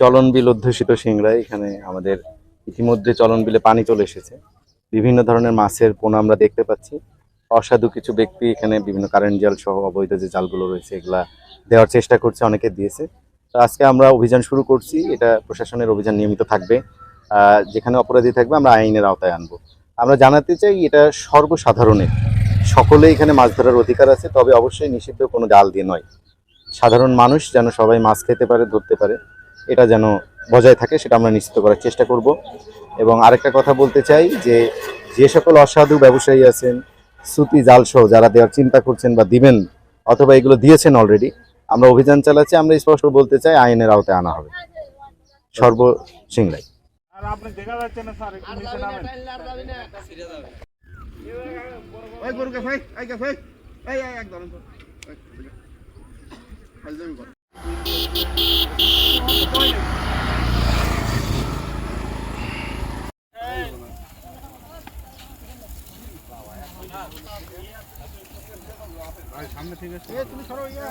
চলন বিল অধ্যুষিত সিংড়ায় এখানে আমাদের ইতিমধ্যে চলন বিলে পানি চলে এসেছে। বিভিন্ন ধরনের মাছের পোনা আমরা দেখতে পাচ্ছি। অসাধু কিছু ব্যক্তি এখানে বিভিন্ন কারেন্ট জাল সহ অবৈধ যে জালগুলো রয়েছে, এগুলা দেওয়ার চেষ্টা করছে, অনেকে দিয়েছে। তো আজকে আমরা অভিযান শুরু করছি, এটা প্রশাসনের অভিযান নিয়মিত থাকবে। যেখানে অপরাধী থাকবে, আমরা আইনের আওতায় আনব। আমরা জানাতে চাই, এটা সর্বসাধারণের, সকলে এখানে মাছ ধরার অধিকার আছে, তবে অবশ্যই নিষিদ্ধ কোনো জাল দিয়ে নয়। সাধারণ মানুষ যেন সবাই মাছ খেতে পারে ধরতে পারে এটা যেন বজায় থাকে সেটা আমরা নিশ্চিত করার চেষ্টা করব। এবং আরেকটা কথা বলতে চাই যে যে সকল অসাধু ব্যবসায়ী আছেন সুতি জালসহ যারা দেওয়ার চিন্তা করছেন বা দিবেন অথবা এগুলো দিয়েছেন অলরেডি আমরা অভিযান চালাচ্ছি আমরা স্পষ্ট বলতে চাই আইনের আওতায় আনা হবে। সর্ব সিংলাই। আপনি দেখা যাচ্ছে না স্যার একটু নিচে নামেন। ওই গরুকে ভাই এই ভাই এই এই এক ধরেন ফাইজলামি কর সামনে থেকে তুমি সরো ইয়া।